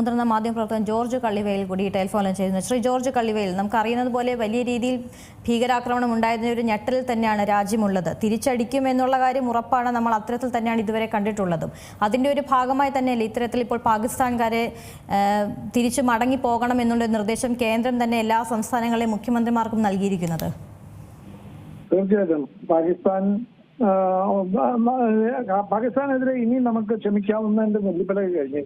മുതിർന്ന മാധ്യമപ്രവർത്തകൻ ജോർജ് കള്ളിവയിൽ കൂടി ടെലിഫോണിൽ ചെയ്യുന്നു ശ്രീ ജോർജ് കള്ളിവയിൽ നമുക്കറിയുന്നത് പോലെ വലിയ രീതിയിൽ ഭീകരാക്രമണം ഉണ്ടായതിന് ഒരു ഞെട്ടലിൽ തന്നെയാണ് രാജ്യമുള്ളത്. തിരിച്ചടിക്കും എന്നുള്ള കാര്യം ഉറപ്പാണ് നമ്മൾ അത്തരത്തിൽ തന്നെയാണ് ഇതുവരെ കണ്ടിട്ടുള്ളതും. അതിന്റെ ഒരു ഭാഗമായി തന്നെയല്ലേ ഇത്തരത്തിൽ ഇപ്പോൾ പാകിസ്ഥാൻകാരെ തിരിച്ചു മടങ്ങി പോകണം എന്നുള്ള നിർദ്ദേശം കേന്ദ്രം തന്നെ എല്ലാ സംസ്ഥാനങ്ങളെയും മുഖ്യമന്ത്രിമാർക്കും നൽകിയിരിക്കുന്നത്? തീർച്ചയായിട്ടും. പാകിസ്ഥാൻ പാകിസ്ഥാനെതിരെ ഇനി നമുക്ക് ക്ഷമിക്കാവുന്നതിന്റെ നെല്ലിപ്പലക കഴിഞ്ഞു.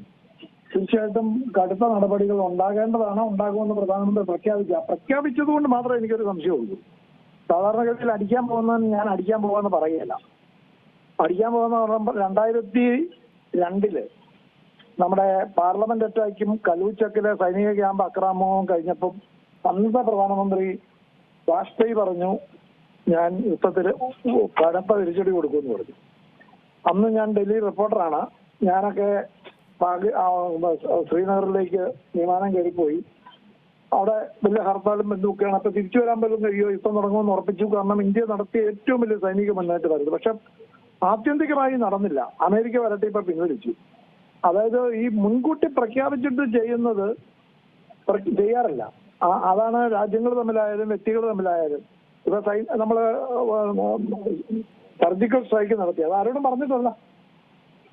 തീർച്ചയായിട്ടും കടുത്ത നടപടികൾ ഉണ്ടാകേണ്ടതാണ് ഉണ്ടാകുമെന്ന് പ്രധാനമന്ത്രി പ്രഖ്യാപിക്കുക. പ്രഖ്യാപിച്ചതുകൊണ്ട് മാത്രമേ എനിക്കൊരു സംശയമുള്ളൂ സാധാരണഗതിയിൽ അടിക്കാൻ പോകുന്നതിന് ഞാൻ അടിക്കാൻ പോകാന്ന് പറയുകയല്ല. അടിക്കാൻ പോകുന്ന പറയുമ്പോൾ രണ്ടായിരത്തി രണ്ടിൽ നമ്മുടെ പാർലമെന്റ് അറ്റാക്കും കലൂച്ചക്കിലെ സൈനിക ക്യാമ്പ് അക്രമവും കഴിഞ്ഞപ്പം അന്നത്തെ പ്രധാനമന്ത്രി വാജ്പേയി പറഞ്ഞു ഞാൻ യുദ്ധത്തിൽ കടുത്ത തിരിച്ചടി കൊടുക്കുമെന്ന് പറഞ്ഞു. അന്ന് ഞാൻ ഡൽഹി റിപ്പോർട്ടറാണ് ഞാനൊക്കെ ശ്രീനഗറിലേക്ക് വിമാനം കയറിപ്പോയി. അവിടെ വലിയ ഹർത്താലും ബന്ധുക്കെയാണ് അപ്പൊ തിരിച്ചു വരാൻ പോലും കഴിയോ യുദ്ധം തുടങ്ങുമെന്ന് ഉറപ്പിച്ചു. കാരണം ഇന്ത്യ നടത്തിയ ഏറ്റവും വലിയ സൈനിക മുന്നേറ്റമായിരുന്നു. പക്ഷെ ആത്യന്തികമായി നടന്നില്ല. അമേരിക്ക വരട്ടെ ഇപ്പൊ പിൻവലിച്ചു. അതായത് ഈ മുൻകൂട്ടി പ്രഖ്യാപിച്ചിട്ട് ചെയ്യുന്നത് ചെയ്യാറില്ല. അതാണ് രാജ്യങ്ങൾ തമ്മിലായാലും വ്യക്തികൾ തമ്മിലായാലും. ഇപ്പൊ നമ്മൾ സർജിക്കൽ സ്ട്രൈക്ക് നടത്തി. അത് ആരോടും പറഞ്ഞിട്ടല്ല.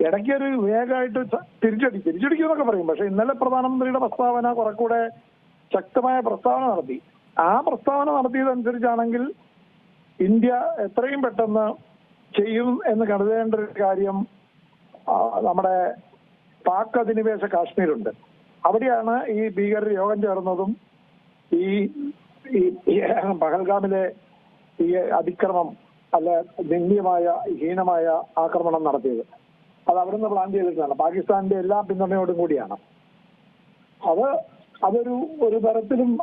ഇടയ്ക്ക് ഒരു വേഗമായിട്ട് തിരിച്ചടി തിരിച്ചടി തിരിച്ചടിക്കുമെന്നൊക്കെ പറയും. പക്ഷെ ഇന്നലെ പ്രധാനമന്ത്രിയുടെ പ്രസ്താവന കുറെക്കൂടെ ശക്തമായ പ്രസ്താവന നടത്തി. ആ പ്രസ്താവന നടത്തിയതനുസരിച്ചാണെങ്കിൽ ഇന്ത്യ എത്രയും പെട്ടെന്ന് ചെയ്യും എന്ന് കരുതേണ്ട ഒരു കാര്യം നമ്മുടെ പാക് അധിനിവേശ കാശ്മീരുണ്ട്. അവിടെയാണ് ഈ ഭീകരർ യോഗം ചേർന്നതും ഈ ഈ ഈ പഹൽഗാമിലെ ഈ അതിക്രമം അല്ല നിന്ദ്യമായ ഹീനമായ ആക്രമണം നടത്തിയത്. അത് അവിടുന്ന് പ്ലാൻ ചെയ്തിട്ടാണ്. പാകിസ്ഥാന്റെ എല്ലാ പിന്തുണയോടും കൂടിയാണ്. അത് അതൊരു ഒരു തരത്തിലും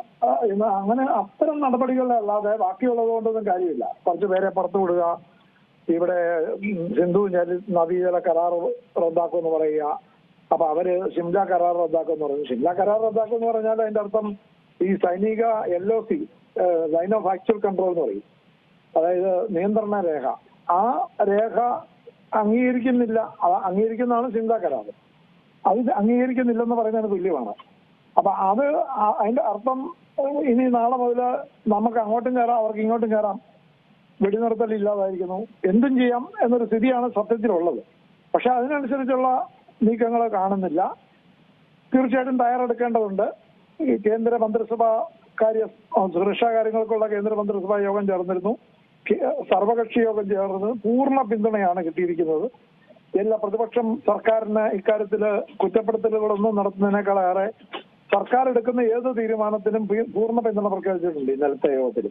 അങ്ങനെ അത്തരം നടപടികളല്ലാതെ ബാക്കിയുള്ളത് കൊണ്ടൊന്നും കാര്യമില്ല. കുറച്ച് പേരെ പുറത്തു വിടുക ഇവിടെ സിന്ധു ജല- നദീജല കരാർ റദ്ദാക്കുമെന്ന് പറയുക. അപ്പൊ അവർ ഷിംല കരാർ റദ്ദാക്കുമെന്ന് പറഞ്ഞു. ഷിംല കരാർ റദ്ദാക്കുമെന്ന് പറഞ്ഞാൽ അതിന്റെ അർത്ഥം ഈ സൈനിക L O C line of actual control എന്ന് പറയും. അതായത് നിയന്ത്രണ രേഖ. ആ രേഖ അംഗീകരിക്കുന്നില്ല. അംഗീകരിക്കുന്നതാണ് ചിന്താ കരാർ അത് അംഗീകരിക്കുന്നില്ലെന്ന് പറയുന്നതിന് തുല്യമാണ്. അപ്പൊ അത് അതിന്റെ അർത്ഥം ഇനി നാളെ മുതൽ നമുക്ക് അങ്ങോട്ടും കയറാം അവർക്ക് ഇങ്ങോട്ടും കയറാം. വെടിനിർത്തൽ ഇല്ലാതായിരിക്കുന്നു. എന്തും ചെയ്യാം എന്നൊരു സ്ഥിതിയാണ് സത്യത്തിലുള്ളത്. പക്ഷെ അതിനനുസരിച്ചുള്ള നീക്കങ്ങൾ കാണുന്നില്ല. തീർച്ചയായിട്ടും തയ്യാറെടുക്കേണ്ടതുണ്ട്. ഈ കേന്ദ്ര മന്ത്രിസഭ കാര്യ സുരക്ഷാ കാര്യങ്ങൾക്കുള്ള കേന്ദ്ര മന്ത്രിസഭാ യോഗം ചേർന്നിരുന്നു. സർവകക്ഷി യോഗം ചേർന്ന് പൂർണ പിന്തുണയാണ് കിട്ടിയിരിക്കുന്നത്. എല്ലാ പ്രതിപക്ഷം സർക്കാരിന് ഇക്കാര്യത്തിൽ കുറ്റപ്പെടുത്തലുകളൊന്നും നടത്തുന്നതിനേക്കാളേറെ സർക്കാർ എടുക്കുന്ന ഏത് തീരുമാനത്തിനും പൂർണ പിന്തുണ പ്രഖ്യാപിച്ചിട്ടുണ്ട് ഇന്നലത്തെ യോഗത്തിൽ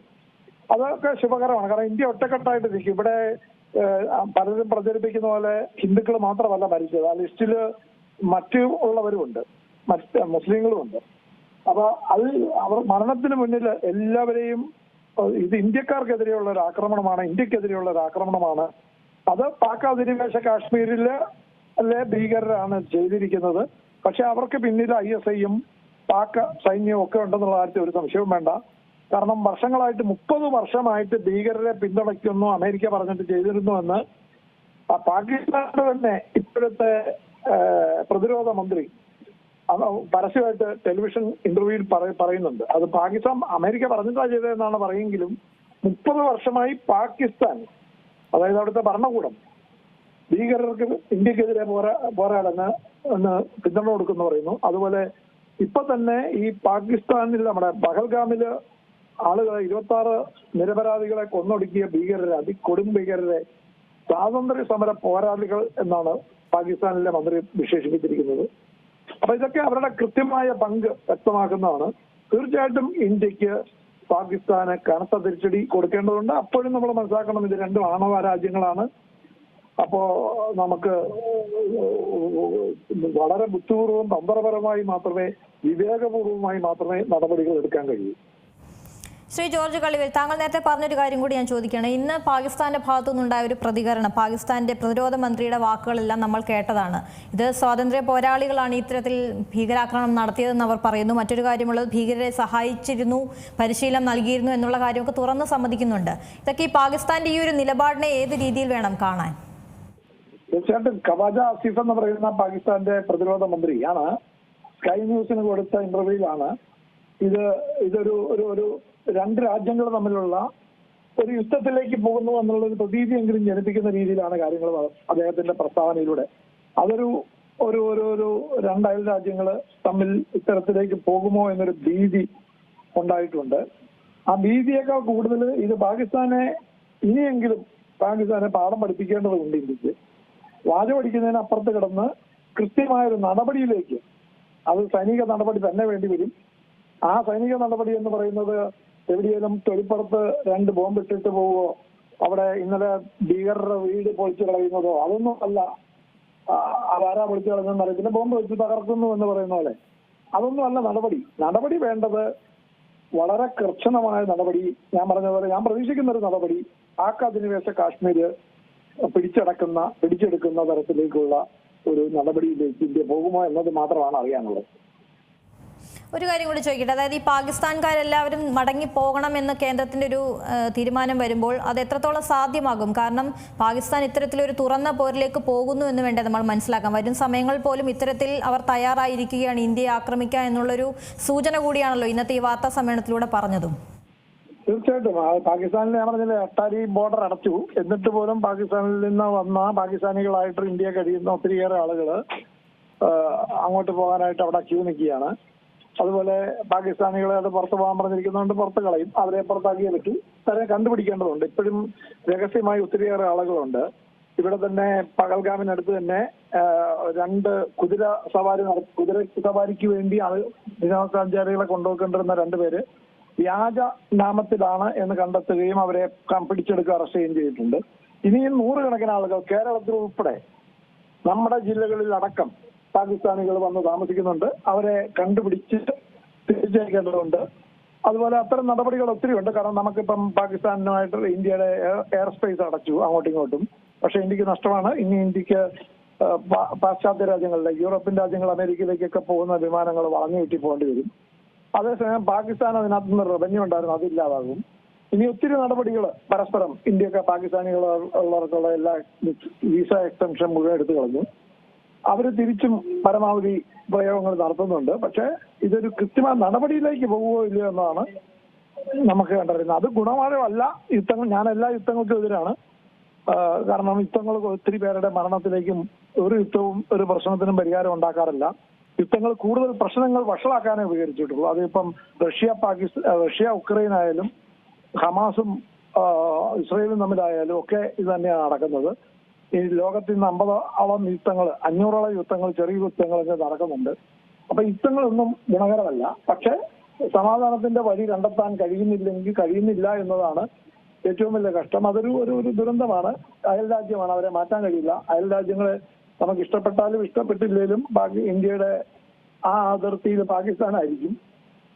അതൊക്കെ ശുഭകരമാണ്. കാരണം ഇന്ത്യ ഒറ്റക്കെട്ടായിട്ട് നിൽക്കും ഇവിടെ പലരും പ്രചരിപ്പിക്കുന്ന പോലെ ഹിന്ദുക്കൾ മാത്രമല്ല മരിച്ചത് ആ ലിസ്റ്റിൽ മറ്റു ഉള്ളവരുമുണ്ട്. മറ്റ് മുസ്ലിങ്ങളുമുണ്ട്. അപ്പൊ അത് അവർ മരണത്തിന് മുന്നിൽ എല്ലാവരെയും ഇത് ഇന്ത്യക്കാർക്കെതിരെയുള്ള ഒരു ആക്രമണമാണ് ഇന്ത്യക്കെതിരെയുള്ള ഒരു ആക്രമണമാണ്. അത് പാക് അധിനിവേശ കാശ്മീരിലെ ഭീകരരാണ് ചെയ്തിരിക്കുന്നത്. പക്ഷെ അവർക്ക് പിന്നിൽ ഐ എസ് ഐയും പാക് സൈന്യവും ഒക്കെ ഉണ്ടെന്നുള്ള കാര്യത്തിൽ ഒരു സംശയവും വേണ്ട. കാരണം വർഷങ്ങളായിട്ട് മുപ്പത് വർഷമായിട്ട് ഭീകരരെ പിന്തുണയ്ക്കുന്നു അമേരിക്ക പറഞ്ഞിട്ട് ചെയ്തിരുന്നുവെന്ന് പാകിസ്ഥാന്റെ തന്നെ ഇപ്പോഴത്തെ പ്രതിരോധ മന്ത്രി പരസ്യമായിട്ട് ടെലിവിഷൻ ഇന്റർവ്യൂവിൽ പറ- പറയുന്നുണ്ട്. അത് പാകിസ്ഥാൻ അമേരിക്ക പറഞ്ഞിട്ടാ ചെയ്തതെന്നാണ് പറയെങ്കിലും മുപ്പത് വർഷമായി പാകിസ്ഥാൻ അതായത് അവിടുത്തെ ഭരണകൂടം ഭീകരർക്ക് ഇന്ത്യക്കെതിരെ പോരാ പോരാടുന്ന പിന്തുണ കൊടുക്കുന്നു പറയുന്നു. അതുപോലെ ഇപ്പൊ തന്നെ ഈ പാകിസ്ഥാനിൽ നമ്മുടെ ബഹൽഗാമിൽ ആളുകളെ ഇരുപത്തി ആറ് നിരപരാധികളെ കൊന്നൊടുക്കിയ ഭീകരരെ അതികൊടും ഭീകരരെ സ്വാതന്ത്ര്യ സമര പോരാളികൾ എന്നാണ് പാകിസ്ഥാനിലെ മന്ത്രി വിശേഷിപ്പിച്ചിരിക്കുന്നത്. അപ്പൊ ഇതൊക്കെ അവരുടെ കൃത്യമായ പങ്ക് വ്യക്തമാക്കുന്നതാണ്. തീർച്ചയായിട്ടും ഇന്ത്യയ്ക്ക് പാകിസ്ഥാന് കനത്ത തിരിച്ചടി കൊടുക്കേണ്ടതുണ്ട്. അപ്പോഴും നമ്മൾ മനസ്സിലാക്കണം ഇത് രണ്ടും ആണവ രാജ്യങ്ങളാണ്. അപ്പോ നമുക്ക് വളരെ ബുദ്ധിപൂർവം തന്ത്രപരമായി മാത്രമേ വിവേകപൂർവമായി മാത്രമേ നടപടികൾ എടുക്കാൻ കഴിയൂ. ശ്രീ ജോർജ് കളിവിൽ താങ്കൾ നേരത്തെ പറഞ്ഞൊരു കാര്യം കൂടി ഞാൻ ചോദിക്കുകയാണ്. ഇന്ന് പാകിസ്ഥാന്റെ ഭാഗത്തു നിന്നുണ്ടായ ഒരു പ്രതികരണം പാകിസ്ഥാന്റെ പ്രതിരോധ മന്ത്രിയുടെ വാക്കുകളെല്ലാം നമ്മൾ കേട്ടതാണ്. ഇത് സ്വാതന്ത്ര്യ പോരാളികളാണ് ഇത്തരത്തിൽ ഭീകരാക്രമണം നടത്തിയതെന്ന് അവർ പറയുന്നു. മറ്റൊരു കാര്യമുള്ളത് ഭീകരരെ സഹായിച്ചിരുന്നു പരിശീലനം നൽകിയിരുന്നു എന്നുള്ള കാര്യമൊക്കെ തുറന്ന് സമ്മതിക്കുന്നുണ്ട്. ഇതൊക്കെ ഈ പാകിസ്ഥാന്റെ ഈ ഒരു നിലപാടിനെ ഏത് രീതിയിൽ വേണം കാണാൻ? തീർച്ചയായിട്ടും കവാജ ആസിഫ് എന്ന് പറയുന്ന പാകിസ്ഥാന്റെ പ്രതിരോധ മന്ത്രിയാണ്. സ്കൈ ന്യൂസിന് കൊടുത്ത ഇന്റർവ്യൂവിലാണ് ഇത് ഇതൊരു ഒരു ഒരു രണ്ട് രാജ്യങ്ങൾ തമ്മിലുള്ള ഒരു യുദ്ധത്തിലേക്ക് പോകുന്നു എന്നുള്ള ഒരു പ്രതീതിയെങ്കിലും ജനിപ്പിക്കുന്ന രീതിയിലാണ് കാര്യങ്ങൾ അദ്ദേഹത്തിന്റെ പ്രസ്താവനയിലൂടെ. അതൊരു ഒരു ഒരു ഒരു രണ്ട് രാജ്യങ്ങൾ തമ്മിൽ ഇത്തരത്തിലേക്ക് പോകുമോ എന്നൊരു ഭീതി ഉണ്ടായിട്ടുണ്ട്. ആ ഭീതിയേക്കാൾ കൂടുതൽ ഇത് പാകിസ്ഥാനെ ഇനിയെങ്കിലും പാകിസ്ഥാനെ പാഠം പഠിപ്പിക്കേണ്ടതുണ്ട് ഇന്ത്യയ്ക്ക് വാചമടിക്കുന്നതിന് അപ്പുറത്ത് കിടന്ന് കൃത്യമായ ഒരു നടപടിയിലേക്ക് അത് സൈനിക നടപടി തന്നെ വേണ്ടി വരും. ആ സൈനിക നടപടി എന്ന് പറയുന്നത് എവിടെയെങ്കിലും തൊലിപ്പുറത്ത് രണ്ട് ബോംബിട്ടിട്ട് പോവോ? അവിടെ ഇന്നലെ ഭീകരരുടെ വീട് പൊളിച്ചു കളയുന്നതോ? അതൊന്നും അല്ല. ആരാ പൊളിച്ചു കളഞ്ഞെന്ന് അറിയത്തില്ല. ബോംബ് വെച്ച് തകർക്കുന്നു എന്ന് പറയുന്ന പോലെ. അതൊന്നും അല്ല നടപടി. നടപടി വേണ്ടത് വളരെ കർശനമായ നടപടി. ഞാൻ പറഞ്ഞതുപോലെ ഞാൻ പ്രതീക്ഷിക്കുന്ന ഒരു നടപടി. പാക് അധിനിവേശ കാശ്മീര് പിടിച്ചടക്കുന്ന പിടിച്ചെടുക്കുന്ന തരത്തിലേക്കുള്ള ഒരു നടപടിയിലേക്ക് ഇന്ത്യ പോകുമോ എന്നത് മാത്രമാണ് അറിയാനുള്ളത്. ഒരു കാര്യം കൂടി ചോദിക്കട്ടെ. അതായത് ഈ പാകിസ്ഥാൻകാരെല്ലാവരും മടങ്ങി പോകണം എന്ന് കേന്ദ്രത്തിന്റെ ഒരു തീരുമാനം വരുമ്പോൾ അത് എത്രത്തോളം സാധ്യമാകും? കാരണം പാകിസ്ഥാൻ ഇത്തരത്തിലൊരു തുറന്ന പോരിലേക്ക് പോകുന്നു എന്ന് വേണ്ടേ നമ്മൾ മനസ്സിലാക്കാം. വരും സമയങ്ങൾ പോലും ഇത്തരത്തിൽ അവർ തയ്യാറായിരിക്കുകയാണ് ഇന്ത്യയെ ആക്രമിക്കുക എന്നുള്ളൊരു സൂചന കൂടിയാണല്ലോ ഇന്നത്തെ ഈ വാർത്താ സമ്മേളനത്തിലൂടെ പറഞ്ഞതും. തീർച്ചയായിട്ടും. പാകിസ്ഥാനിൽ ഞാൻ പറഞ്ഞില്ലേ അട്ടാരി ബോർഡർ അടച്ചു. എന്നിട്ട് പോലും പാകിസ്ഥാനിൽ നിന്ന് വന്ന പാകിസ്ഥാനികളായിട്ട് ഇന്ത്യ കഴിയുന്ന ഒത്തിരിയേറെ ആളുകൾ അങ്ങോട്ട് പോകാനായിട്ട് അവിടെ ക്യൂ നിൽക്കുകയാണ്. അതുപോലെ പാകിസ്ഥാനികളെ അത് പുറത്ത് പോകാൻ പറഞ്ഞിരിക്കുന്നതുകൊണ്ട് പുറത്ത് കളയും. അവരെ പുറത്താക്കിയേ പറ്റൂ. അവരെ കണ്ടുപിടിക്കേണ്ടതുണ്ട്. ഇപ്പോഴും രഹസ്യമായി ഒത്തിരിയേറെ ആളുകളുണ്ട്. ഇവിടെ തന്നെ പകൽഗാമിനടുത്ത് തന്നെ രണ്ട് കുതിര സവാരി കുതിര സവാരിക്ക് വേണ്ടി വിനോദസഞ്ചാരികളെ കൊണ്ടുപോയിക്കൊണ്ടിരുന്ന രണ്ടുപേര് വ്യാജ നാമത്തിലാണ് എന്ന് കണ്ടെത്തുകയും അവരെ പിടിച്ചെടുക്കുക അറസ്റ്റ് ചെയ്യുകയും ചെയ്തിട്ടുണ്ട്. ഇനിയും നൂറുകണക്കിന് ആളുകൾ കേരളത്തിൽ ഉൾപ്പെടെ നമ്മുടെ ജില്ലകളിൽ അടക്കം പാകിസ്ഥാനികൾ വന്ന് താമസിക്കുന്നുണ്ട്. അവരെ കണ്ടുപിടിച്ച് തിരിച്ചയക്കേണ്ടതുണ്ട്. അതുപോലെ അത്തരം നടപടികൾ ഒത്തിരി ഉണ്ട്. കാരണം നമുക്കിപ്പം പാകിസ്ഥാനുമായിട്ട് ഇന്ത്യയുടെ എയർ സ്പേസ് അടച്ചു അങ്ങോട്ടും ഇങ്ങോട്ടും. പക്ഷെ ഇന്ത്യയ്ക്ക് നഷ്ടമാണ്. ഇനി ഇന്ത്യയ്ക്ക് പാശ്ചാത്യ രാജ്യങ്ങളിലേക്ക് യൂറോപ്യൻ രാജ്യങ്ങൾ അമേരിക്കയിലേക്കൊക്കെ പോകുന്ന വിമാനങ്ങൾ വളഞ്ഞു കിട്ടി പോകേണ്ടി വരും. അതേസമയം പാകിസ്ഥാൻ അതിനകത്ത് നിന്ന് റവന്യൂ ഉണ്ടായിരുന്നു. അതില്ലാതാകും ഇനി ഒത്തിരി നടപടികൾ പരസ്പരം ഇന്ത്യയ്ക്ക് പാകിസ്ഥാനികൾ ഉള്ളവർക്കുള്ള എല്ലാ വിസ എക്സ്റ്റൻഷൻ മുഴുവൻ എടുത്തു കളഞ്ഞു. അവർ തിരിച്ചും പരമാവധി പ്രയോഗങ്ങൾ നടത്തുന്നുണ്ട്. പക്ഷെ ഇതൊരു കൃത്യമായ നടപടിയിലേക്ക് പോകുമോ ഇല്ലയോ എന്നതാണ് നമുക്ക് കണ്ടറിയുന്നത്. അത് ഗുണമാണല്ല യുദ്ധങ്ങൾ ഞാൻ എല്ലാ യുദ്ധങ്ങൾക്കും എതിരാണ്. കാരണം യുദ്ധങ്ങൾ ഒത്തിരി പേരുടെ മരണത്തിലേക്കും ഒരു യുദ്ധവും ഒരു പ്രശ്നത്തിനും പരിഹാരം ഉണ്ടാക്കാറില്ല. യുദ്ധങ്ങൾ കൂടുതൽ പ്രശ്നങ്ങൾ വഷളാക്കാനേ ഉപകരിച്ചിട്ടുള്ളൂ. അതിപ്പം റഷ്യ പാകിസ്ഥാൻ റഷ്യ ഉക്രൈൻ ആയാലും ഹമാസും ഇസ്രയേലും തമ്മിലായാലും ഒക്കെ ഇത് തന്നെയാണ് നടക്കുന്നത്. ഈ ലോകത്തിൽ നിന്ന് അമ്പതോളം യുദ്ധങ്ങൾ അഞ്ഞൂറോളം യുദ്ധങ്ങൾ ചെറിയ യുദ്ധങ്ങളൊക്കെ നടക്കുന്നുണ്ട്. അപ്പൊ യുദ്ധങ്ങളൊന്നും ഗുണകരമല്ല. പക്ഷെ സമാധാനത്തിന്റെ വഴി കണ്ടെത്താൻ കഴിയുന്നില്ലെങ്കിൽ കഴിയുന്നില്ല എന്നതാണ് ഏറ്റവും വലിയ കഷ്ടം. അതൊരു ഒരു ഒരു ദുരന്തമാണ്. അയൽ രാജ്യമാണ് അവരെ മാറ്റാൻ കഴിയില്ല. അയൽ രാജ്യങ്ങളെ നമുക്ക് ഇഷ്ടപ്പെട്ടാലും ഇഷ്ടപ്പെട്ടില്ലെങ്കിലും ബാക്കി ഇന്ത്യയുടെ ആ അതിർത്തിയിൽ പാകിസ്ഥാനായിരിക്കും.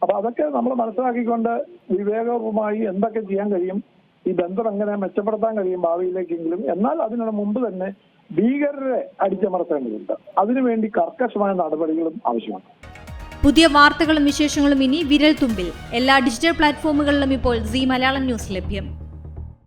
അപ്പൊ അതൊക്കെ നമ്മൾ മനസ്സിലാക്കിക്കൊണ്ട് വിവേകവുമായി എന്തൊക്കെ ചെയ്യാൻ കഴിയും ഈ ബന്ധം എങ്ങനെ മെച്ചപ്പെടുത്താൻ കഴിയും ഭാവിയിലേക്കെങ്കിലും. എന്നാൽ അതിനുള്ള മുമ്പ് തന്നെ ഭീകരരെ അടിച്ചമർത്തേണ്ടതുണ്ട്. അതിനുവേണ്ടി കർക്കശമായ നടപടികളും ആവശ്യമാണ്. പുതിയ വാർത്തകളും വിശേഷങ്ങളും ഇനി വിരൽ തുമ്പിൽ എല്ലാ ഡിജിറ്റൽ പ്ലാറ്റ്ഫോമുകളിലും ഇപ്പോൾ സി മലയാളം ന്യൂസ് ലഭ്യം.